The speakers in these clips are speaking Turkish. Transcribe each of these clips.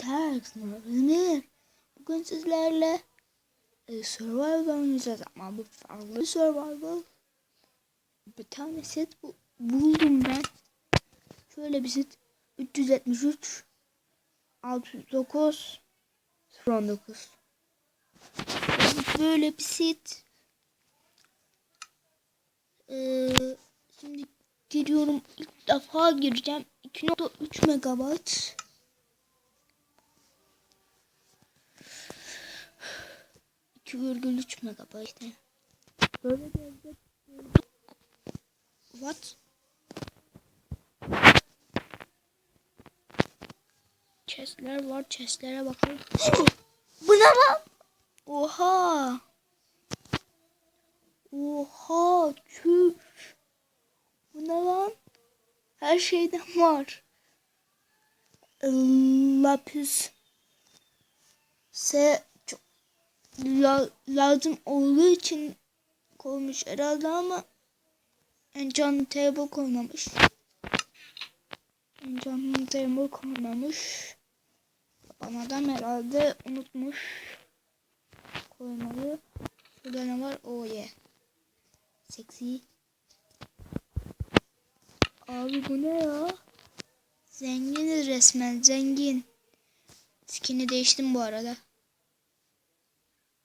Herkese Ömer. Bugün sizlerle e, survival oynayacağız ama bu farklı survival. Bir tane set bu, buldum ben. Şöyle bir set 373 609 19 Böyle bir set. Ee, şimdi giriyorum. İlk defa gireceğim. 2.3 megabayt. İki virgül üç megabayt. ne? Böyle bir What? Chestler var. Chestlere bakalım. Bu ne lan? Oha. Oha. Çüş. Bu ne lan? Her şeyden var. Lapis. Se la, lazım olduğu için koymuş herhalde ama enchant table koymamış. Enchant table koymamış. Baban adam herhalde unutmuş koymayı. Şurada ne var? Oh yeah. Seksi. Abi bu ne ya? Zenginiz resmen zengin. Skin'i değiştim bu arada.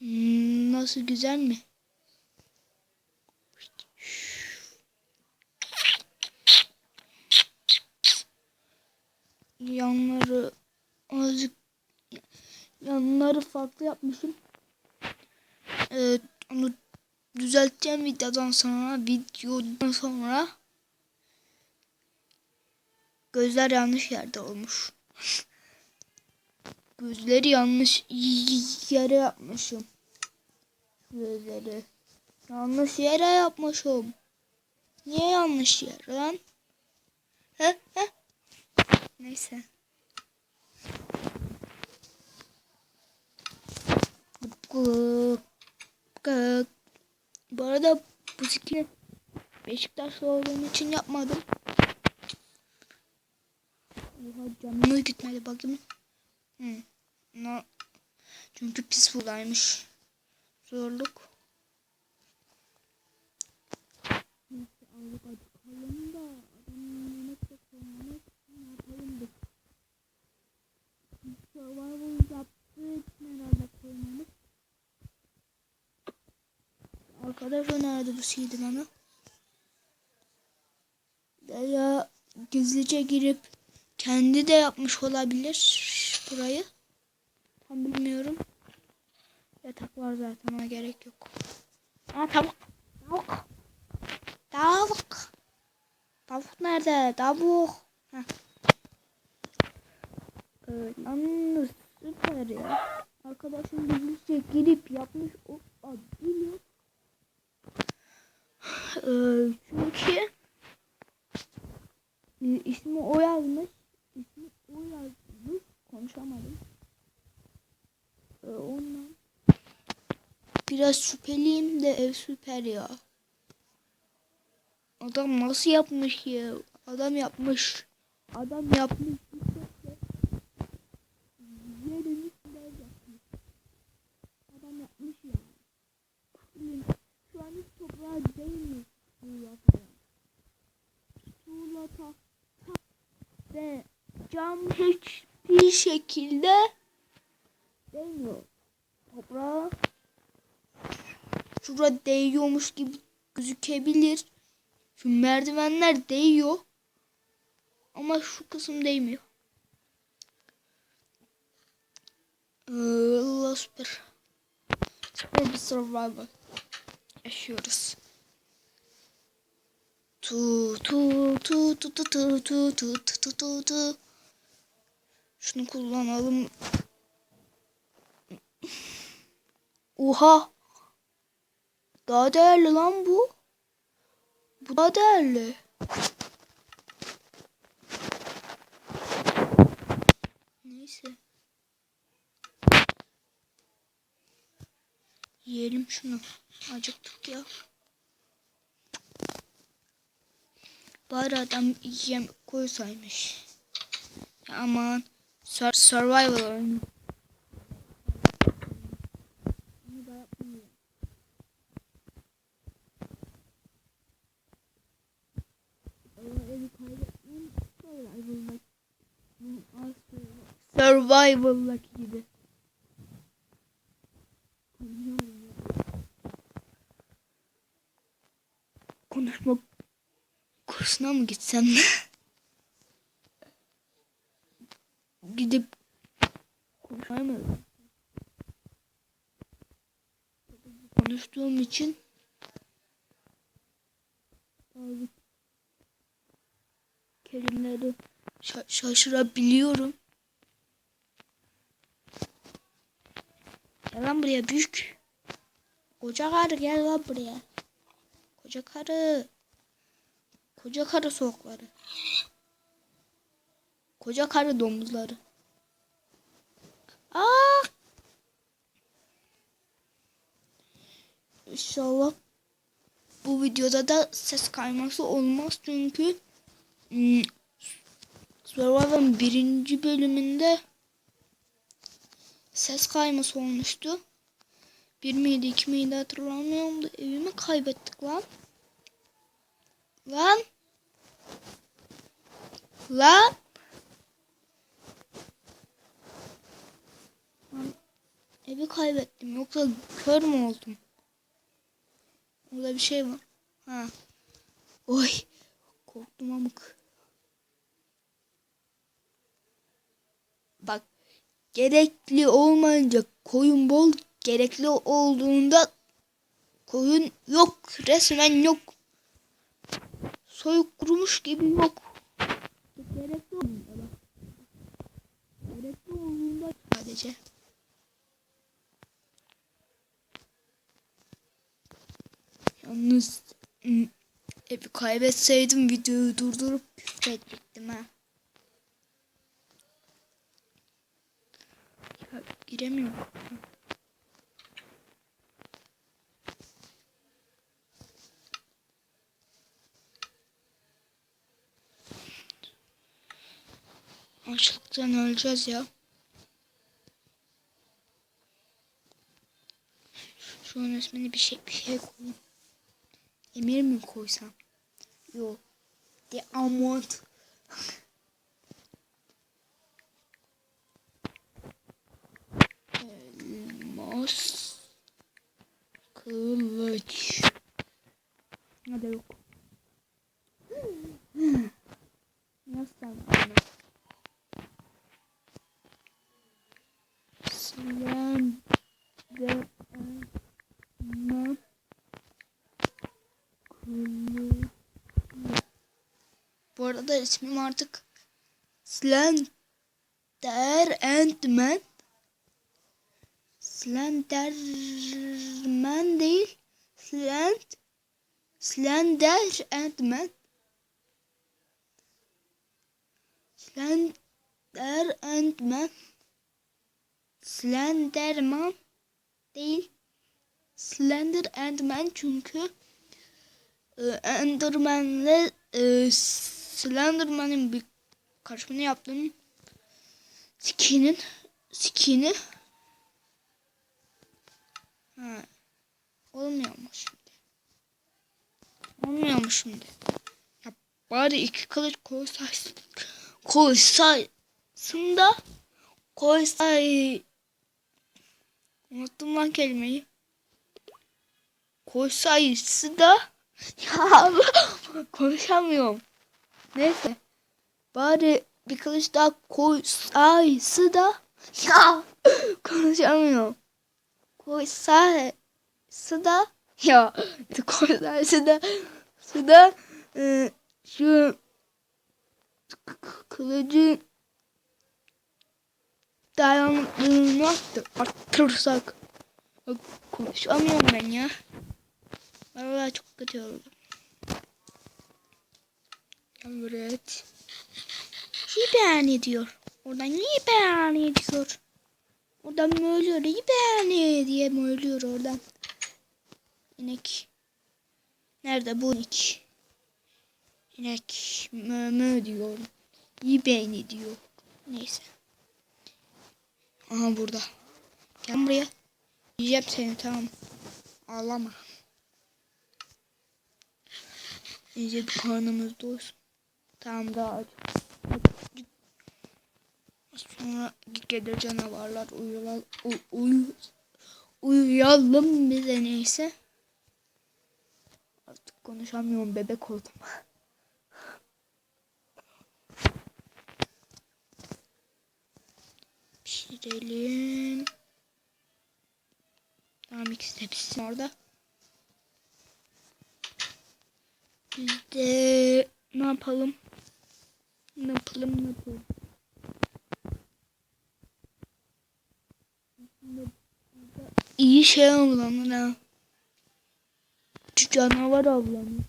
Hmm, nasıl güzel mi? Yanları azıcık yanları farklı yapmışım. Evet, onu düzelteceğim videodan sonra videodan sonra gözler yanlış yerde olmuş. Gözleri yanlış yere yapmışım. Gözleri. Yanlış yere yapmışım. Niye yanlış yer lan? He he. Neyse. Bu arada bu skini Beşiktaşlı olduğum için yapmadım. Oha canımı gitmedi bakayım. Hı. Çünkü pis buradaymış. Zorluk. Neyse alıp acıkalım da adamın yemek de koymamış. Ne yapalım biz? Survival yaptığı için herhalde koymamış. Arkadaş önerdi bu bana. Ya gizlice girip kendi de yapmış olabilir burayı. Tam bilmiyorum. Yatak var zaten ona gerek yok. Aa tavuk. Tavuk. Tavuk. Tavuk nerede? Tavuk. Heh. Ee, yalnız süper ya. Arkadaşım gizlice girip yapmış o adıyla. Ee, çünkü ismi o yazmış. İsmi o yazmış. Konuşamadım. Ee, ondan biraz şüpheliyim de ev süper ya. Adam nasıl yapmış ya? Adam yapmış. Adam yapmış. Yerin üstünde ev yapmış. Şu an hiç toprağa değmiyor. Tuğla tahta ve cam hiçbir şekilde değmiyor. Toprağa şurada değiyormuş gibi gözükebilir. Şu merdivenler değiyor. Ama şu kısım değmiyor. Ee, Allah süper. Süper bir survival yaşıyoruz. Tu tu tu tu tu tu tu tu tu tu tu Şunu kullanalım. Oha. Daha değerli lan bu. Bu daha değerli. Neyse. Yiyelim şunu. Acıktık ya. Bari adam yem koysaymış. Aman Sur- survival oyunu. Bunu da yapmayayım. Ama evi kaybetmem survival'daki. Bu az Survival'daki gibi. Konuşma kursuna mı gitsem? Gidip konuşmaya mı? Konuştuğum için bazı kelimeleri şa- şaşırabiliyorum. Gel lan buraya büyük. Koca karı gel lan buraya. Koca karı. Koca karı soğukları. Koca karı domuzları. Aa! İnşallah bu videoda da ses kayması olmaz çünkü hmm, Survivor'ın birinci bölümünde ses kayması olmuştu. Bir miydi iki miydi hatırlamıyorum da evimi kaybettik lan. Lan. Lan. Lan, Evi kaybettim yoksa kör mü oldum? Orada bir şey var. Ha. Oy. Korktum amık. Bak. Gerekli olmayınca koyun bol. Gerekli olduğunda koyun yok. Resmen yok. Soyuk kurumuş gibi yok. Gerekli olduğunda. Gerekli olduğunda sadece. Yalnız ım, evi kaybetseydim videoyu durdurup küfredecektim ha. Ya, giremiyorum. Açlıktan öleceğiz ya. Şunun ismini bir şey bir şey koyayım. Emir mi koysam? Yok. De Amont. Elmas. Kılıç. Hadi yok. Nasıl anladın? Slam. De. Bu arada ismim artık Slender Ant-Man. Slenderman değil. Slend Slender Ant-Man. Slender Ant-Man. Slenderman değil. Slender Ant-Man çünkü e, Enderman'le e, Slenderman'ın bir karışımını yaptım. Skin'in skin'i ha, olmuyormuş şimdi. Olmuyormuş şimdi. Ya bari iki kılıç koysaysın. Koysaysın da koysay unuttum lan kelimeyi. Koysaysı da ya konuşamıyorum. Neyse. Bari bir kılıç daha koysaysı da ya konuşamıyorum. Koysaysı da ya koysaysı da su da e, şu kılıcı dayanıklılığını arttır, arttırsak konuşamıyorum ben ya. Vallahi çok kötü oldu. Evet. İyi beğen ediyor. Oradan iyi beğen ediyor. Oradan mı ölüyor? İyi beğen diye mi ölüyor oradan? İnek. Nerede bu inek? İnek mö mö diyor. İyi beğen ediyor. Neyse. Aha burada. Gel buraya. Yiyeceğim seni tamam. Ağlama. İyice bir karnımız doysun. Tamam daha aç. Sonra gelir canavarlar uyuyalım, uy, uy, uyuyalım bize neyse. Artık konuşamıyorum bebek oldum. Pişirelim. Tamam ikisi de orada. Biz de ne yapalım? Ne yapalım ne yapalım? İyi şey avlanır ha. Canavar avlanır.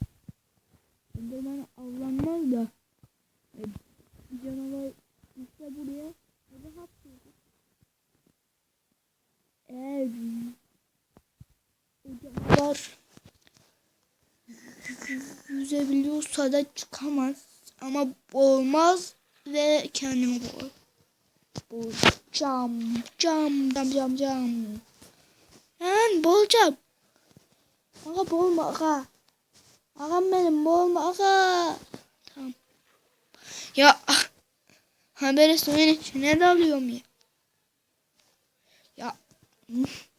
Enderman avlanmaz da. E, canavar işte buraya. Da hapsediyor. Eğer canavar yüzebiliyorsa da çıkamaz. Ama boğulmaz ve kendimi boğar. Boğacağım. Cam cam cam cam. Ben boğulacağım. Aga boğulma aga. Agam benim boğulma aga. Tamam. Ya ah. haberi suyun içine dalıyorum ya. Ya. üf.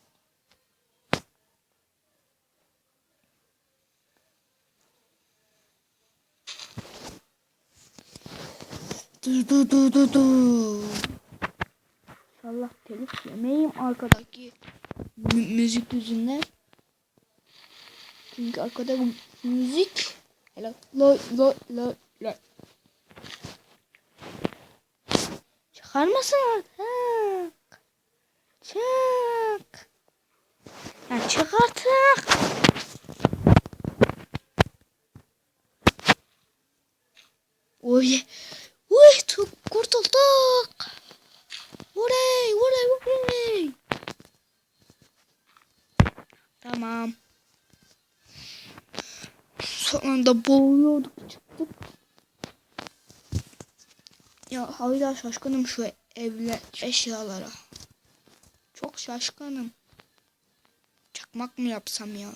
Dur dur dur dur dur. Allah telif yemeyim arkadaki mü- müzik yüzünden. Çünkü arkada bu müzik Hello. Lo lo lo lo. Çıkar mısın artık? Çık. Ya çık artık. Oy. Uy tu- kurtulduk. Oley oley oley. Tamam. Sonunda boğuluyorduk çıktık. Ya hala şaşkınım şu evle eşyalara. Çok şaşkınım. Çakmak mı yapsam ya?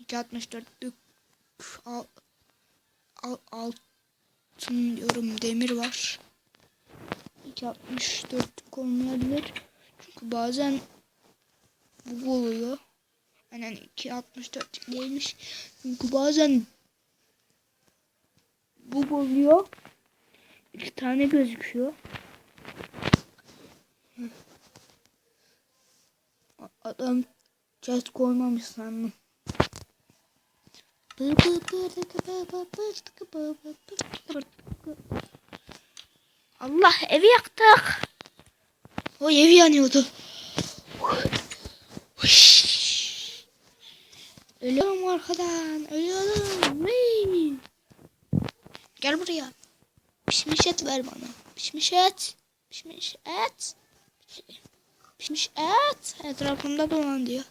264'lük al, al, altın diyorum demir var. 264 olmayabilir. Çünkü bazen bu oluyor. Aynen 264 değilmiş. Çünkü bazen bu oluyor. İki tane gözüküyor. Hı. A- Adam chest koymamış sandım. Allah evi yaktık. O evi yanıyordu. Huş. Ölüyorum arkadan. Ölüyorum. Vıy. Gel buraya. Pişmiş et ver bana. Pişmiş et. Pişmiş et. Pişmiş et. Etrafımda dolan diyor.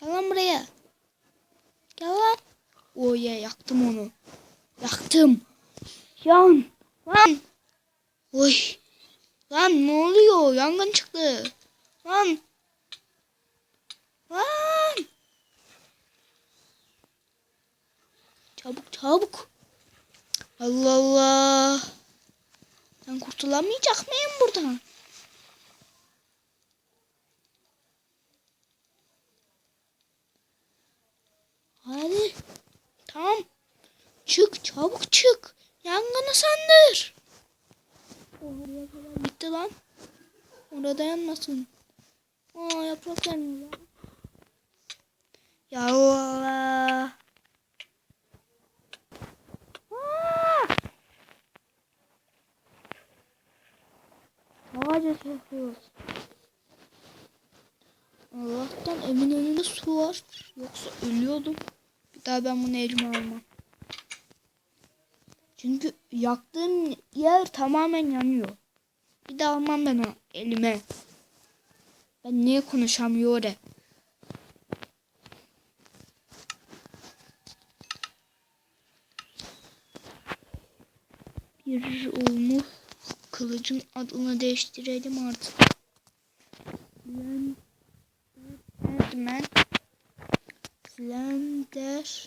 Gel lan buraya. Gel lan. Oy ya yaktım onu. Yaktım. Yan. Lan. Oy. Lan ne oluyor? Yangın çıktı. Lan. Lan. Çabuk çabuk. Allah Allah. Ben kurtulamayacak mıyım buradan? Hadi. Tamam. Çık çabuk çık. Yangını kadar gitti lan. Orada yanmasın. Aa yaprak yanıyor. Ya Allah. Aa! Ağaca sokuyoruz. Allah'tan evin önünde su var. Yoksa ölüyordum. Bir daha ben bunu elime almam. Çünkü yaktığım yer tamamen yanıyor. Bir daha almam ben o elime. Ben niye konuşamıyorum? Bir olmuş kılıcın adını değiştirelim artık. Slender Slender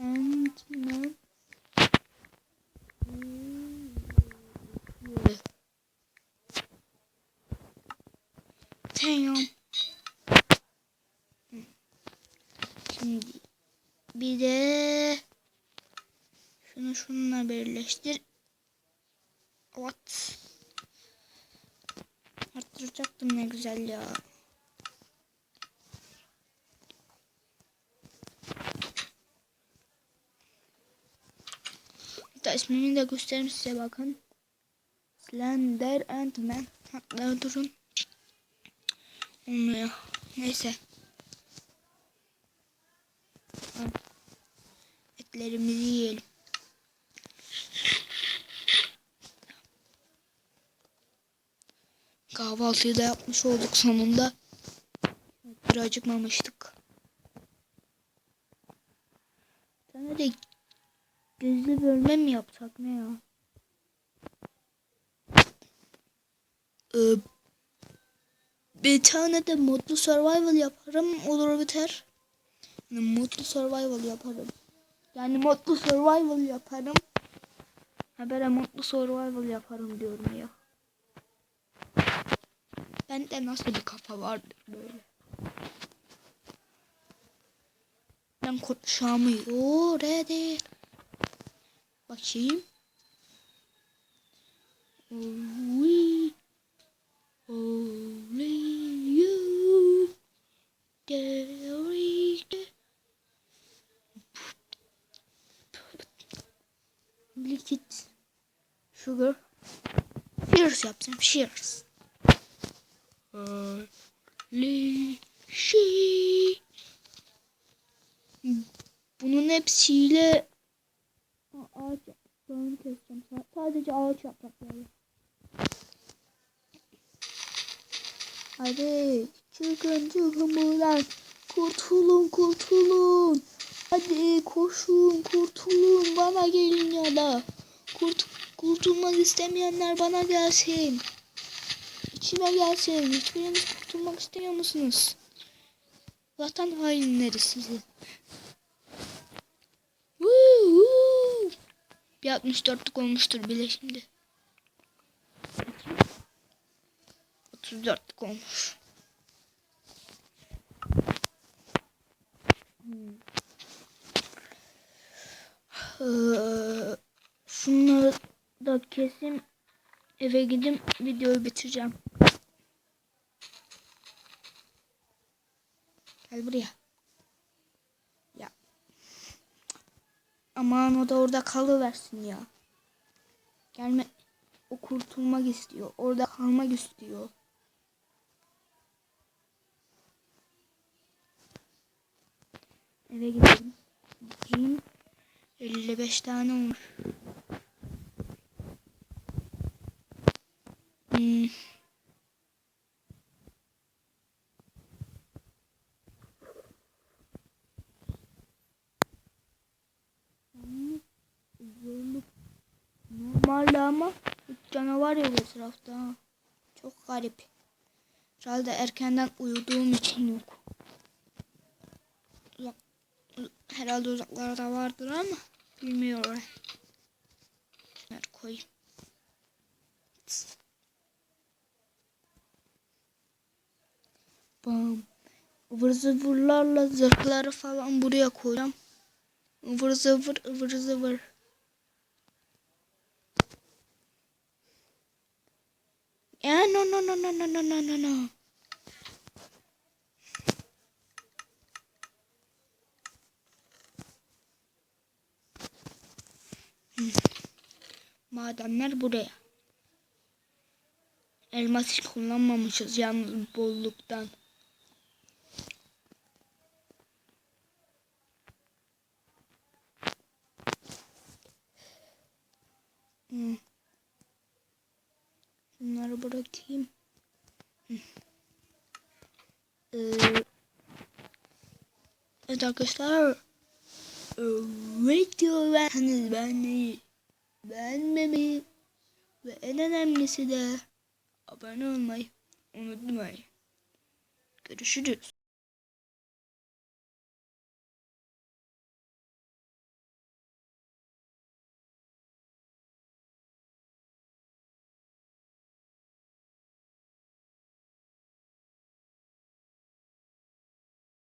Ant-Man Tamam. Şimdi bir de şunu şununla birleştir. What? Arttıracaktım ne güzel ya. Hatta ismini de göstereyim size bakın. Slender Ant-Man. Hatta durun. Olmuyor. Neyse. Etlerimizi yiyelim. Kahvaltıyı da yapmış olduk sonunda. Bir acıkmamıştık. Sana de gözlü bölme mi yapsak ne ya? Ee, bir tane de modlu survival yaparım olur biter. Yani modlu survival yaparım. Yani modlu survival yaparım. Ha böyle modlu survival yaparım diyorum ya. Bende nasıl bir kafa vardır böyle. Ben konuşamı ready. Bakayım. We only you there Liquid sugar Cheers yapsam cheers. Li şey. Bunun hepsiyle Aa, ağaç yapraklarını keseceğim. Sa- Sadece ağaç yaprakları. Hadi çıkın çıkın buradan. Kurtulun kurtulun. Hadi koşun kurtulun bana gelin ya da. Kurt kurtulmak istemeyenler bana gelsin. İçime gelsin. Hiçbiriniz kurtulmak istemiyor musunuz? Vatan hainleri sizi. Woo! Bir 64'lük olmuştur bile şimdi. 34'lük olmuş. Ee, şunları da kesim eve gidip videoyu bitireceğim. Gel buraya. Ya. Aman o da orada kalıversin ya. Gelme. O kurtulmak istiyor. Orada kalmak istiyor. Eve gidelim. Bakayım. 55 tane olmuş. Hmm. Zorluk normalde ama hiç canavar yok etrafta. ha. Çok garip. Herhalde erkenden uyuduğum için yok. Uzak, herhalde uzaklarda vardır ama bilmiyorum. Ver koyayım. Bam. Ivır zıvırlarla zırhları falan buraya koyacağım. Ivır zıvır ıvır zıvır. no no no no no no no. Hmm. Madenler buraya. Elmas hiç kullanmamışız yalnız bolluktan. Hmm. Bunları bırakayım. Ee, evet arkadaşlar. Ee, video beğenseniz beğenmeyi, beğenmemeyi Ve en önemlisi de abone olmayı unutmayın. Görüşürüz.